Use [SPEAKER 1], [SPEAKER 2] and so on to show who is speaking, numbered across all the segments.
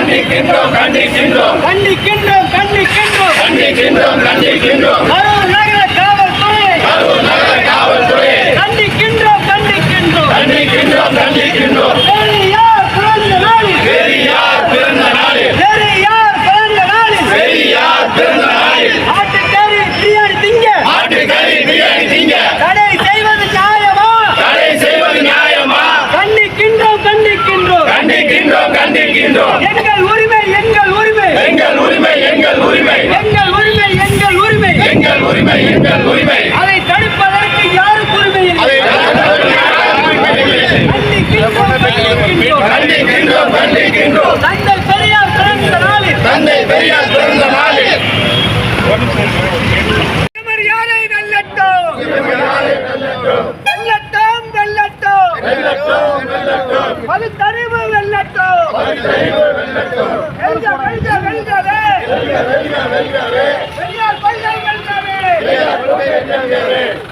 [SPEAKER 1] கண்டிக்கின்றோம் கண்டிக்கின்றோம்.
[SPEAKER 2] கண்டிக்கின்றோம் கண்டிக்கின்றோம்.
[SPEAKER 1] கண்டிக்கின்றோம் கண்டிக்கின்றோம்.
[SPEAKER 2] கரூர் நகர காவல்துறை.
[SPEAKER 1] கரூர் நகர காவல்துறையை
[SPEAKER 2] கண்டிக்கின்றோம் கண்டிக்கின்றோம்.
[SPEAKER 1] கண்டிக்கின்றோம் கண்டிக்கின்றோம்
[SPEAKER 2] பெரியார் பிறந்த நாளில்
[SPEAKER 1] பெரியார் பிறந்த நாளில்
[SPEAKER 2] பெரியார் பிறந்த நாளில்
[SPEAKER 1] பெரியார் பிறந்த நாளில்
[SPEAKER 2] ஆட்டுக்கறி பிரியாணி திங்க
[SPEAKER 1] ஆட்டுக்கறி பிரியாணி திங்க
[SPEAKER 2] தடை செய்வது நியாயமா
[SPEAKER 1] தடை செய்வது நியாயமா
[SPEAKER 2] கண்டிக்கின்றோம் கண்டிக்கின்றோம்
[SPEAKER 1] கண்டிக்கின்றோம் கண்டிக்கின்றோம்
[SPEAKER 2] எங்கள் உரிமை எங்கள் உரிமை
[SPEAKER 1] எங்கள் உரிமை எங்கள் உரிமை
[SPEAKER 2] எங்கள் உரிமை எங்கள் உரிமை
[SPEAKER 1] எங்கள் உரிமை.
[SPEAKER 2] அதை தடுப்பதற்கு யாருக்கு உரிமை இல்லை? கண்டிக்கின்றோம் கண்டிக்கின்றோம் தந்தை பெரியார் பிறந்த நாளில்.
[SPEAKER 1] தந்தை பெரியார் பிறந்த நாளில்.
[SPEAKER 2] யாரை வெல்லட்டும்? வெல்லட்டும் வெல்லட்டும். பகுத்தறிவு வெல்லட்டும். வெல்க வெல்க வெல்கவே. பெரியார் கொள்கை வெல்கவே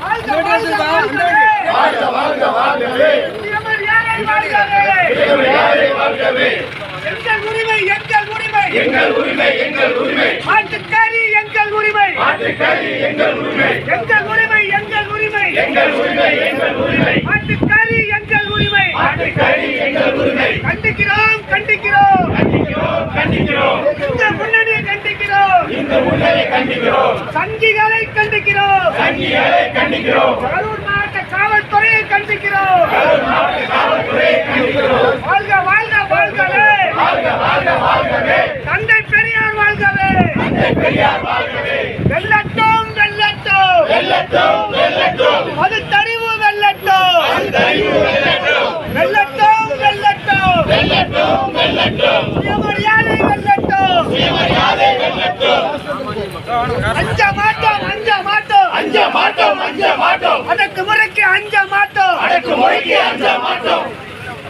[SPEAKER 2] வாழ்க வாழ்க வாழ்கவே இளமர் யாரை வாழ்கவே எங்கள் உரிமை எங்கள் உரிமை
[SPEAKER 1] எங்கள் உரிமை எங்கள் உரிமை
[SPEAKER 2] மாட்டுக்கறி எங்கள் உரிமை
[SPEAKER 1] ஆட்டுக்கறி எங்கள் உரிமை.
[SPEAKER 2] எங்கள் உரிமை எங்கள் உரிமை.
[SPEAKER 1] எங்கள் உரிமை எங்கள் உரிமை.
[SPEAKER 2] மாட்டுக்கறி எங்கள் உரிமை.
[SPEAKER 1] ஆட்டுக்கறி எங்கள் உரிமை.
[SPEAKER 2] கண்டிக்கிறோம் கண்டிக்கிறோம்.
[SPEAKER 1] கண்டிக்கிறோம் கண்டிக்கிறோம்.
[SPEAKER 2] இந்த முன்னணியை கண்டிக்கிறோம்.
[SPEAKER 1] இந்த முன்னரை கண்டிக்கிறோம்.
[SPEAKER 2] சங்கிகளை கண்டிக்கிறோம்.
[SPEAKER 1] சங்கிகளை கண்டிக்கிறோம்
[SPEAKER 2] கரூர் மாவட்ட காவல்துறையை கண்டிக்கிறோம் வாழ்க வாழ்க வாழ்கவே
[SPEAKER 1] வாழ்க வாழ்க வாழ்கவே
[SPEAKER 2] தந்தை பெரியார் வாழ்கவே
[SPEAKER 1] தந்தை பெரியார் வாழ்கவே
[SPEAKER 2] வெல்லட்டும் வெல்லட்டும்
[SPEAKER 1] வெல்லட்டும் வெல்லட்டும்
[SPEAKER 2] மதுத்தறிவு வெல்லட்டும்
[SPEAKER 1] தயவு வெல்லட்டும்
[SPEAKER 2] வெல்லட்டும் வெல்லட்டும்
[SPEAKER 1] வெல்லட்டும் வெல்லட்டும்
[SPEAKER 2] சுயமரியாதை வெல்லட்டும்
[SPEAKER 1] சுயமரியாதை வெல்லட்டும்
[SPEAKER 2] அஞ்ச மாட்டோம் அஞ்ச மாட்டோம்
[SPEAKER 1] அஞ்ச மாட்டோம் அஞ்ச மாட்டோம்
[SPEAKER 2] அதற்கு முறைக்கு அஞ்ச மாட்டோம்
[SPEAKER 1] அடக்கு முறைக்கு அஞ்ச மாட்டோம்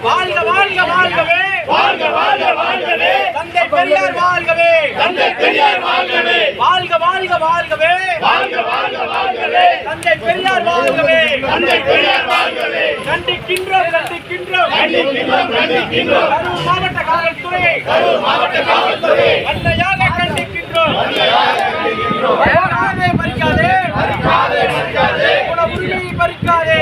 [SPEAKER 2] வாழ்க வாழ்க வாழ்கவே.
[SPEAKER 1] வாழ்க வாழ்க வாழ்கவே.
[SPEAKER 2] தந்தை பெரியார் வாழ்கவே.
[SPEAKER 1] தந்தை பெரியார் வாழ்கவே.
[SPEAKER 2] வாழ்க வாழ்க வாழ்கவே.
[SPEAKER 1] வாழ்க வாழ்க வாழ்கவே.
[SPEAKER 2] தந்தை பெரியார் வாழ்கவே.
[SPEAKER 1] தந்தை பெரியார் வாழ்கவே.
[SPEAKER 2] கண்டிக்கின்றோம் கண்டிக்கின்றோம்.
[SPEAKER 1] கண்டிக்கின்றோம் கண்டிக்கின்றோம்.
[SPEAKER 2] கரூர் மாவட்ட காவல்துறையை
[SPEAKER 1] கரூர் மாவட்ட காவல்துறை.
[SPEAKER 2] வன்மையாக கண்டிக்கின்றோம். பறிக்காதே பறிக்காதே
[SPEAKER 1] பறிக்காதே பறிக்காதே
[SPEAKER 2] உன உரிமையை பறிக்காதே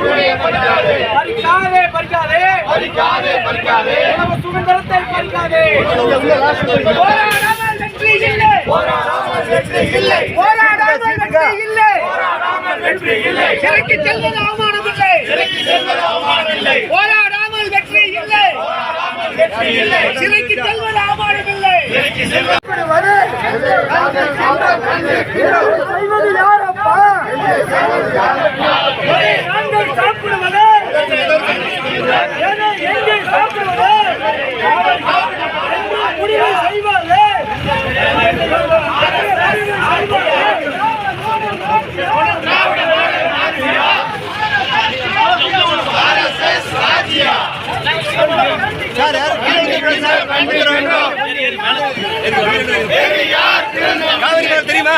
[SPEAKER 1] உரிமையை பறிக்காதே
[SPEAKER 2] பறிக்காதே பறிக்காதே
[SPEAKER 1] பறிக்காதே பறிக்காதே
[SPEAKER 2] உணவு சுதந்திரத்தை பறிக்காதே போராடாமல் வெற்றி இல்லை
[SPEAKER 1] போராடாமல் வெற்றி இல்லை
[SPEAKER 2] போராடாமல் வெற்றி இல்லை
[SPEAKER 1] போராடாமல் வெற்றி இல்லை
[SPEAKER 2] சிறைக்கு செல்வது அவமானம் இல்லை
[SPEAKER 1] சிறைக்கு செல்வது அவமானம் இல்லை
[SPEAKER 2] போராடாமல் வெற்றி இல்லை
[SPEAKER 1] போராடாமல் வெற்றி இல்லை
[SPEAKER 2] சிறைக்கு செல்வது அவமானம் இல்லை
[SPEAKER 1] சிறைக்கு செல்வது
[SPEAKER 2] செய்வது யாரப்பா நாங்கள் சாப்பிடுவது காவிரிகள்
[SPEAKER 3] தெரியுமா?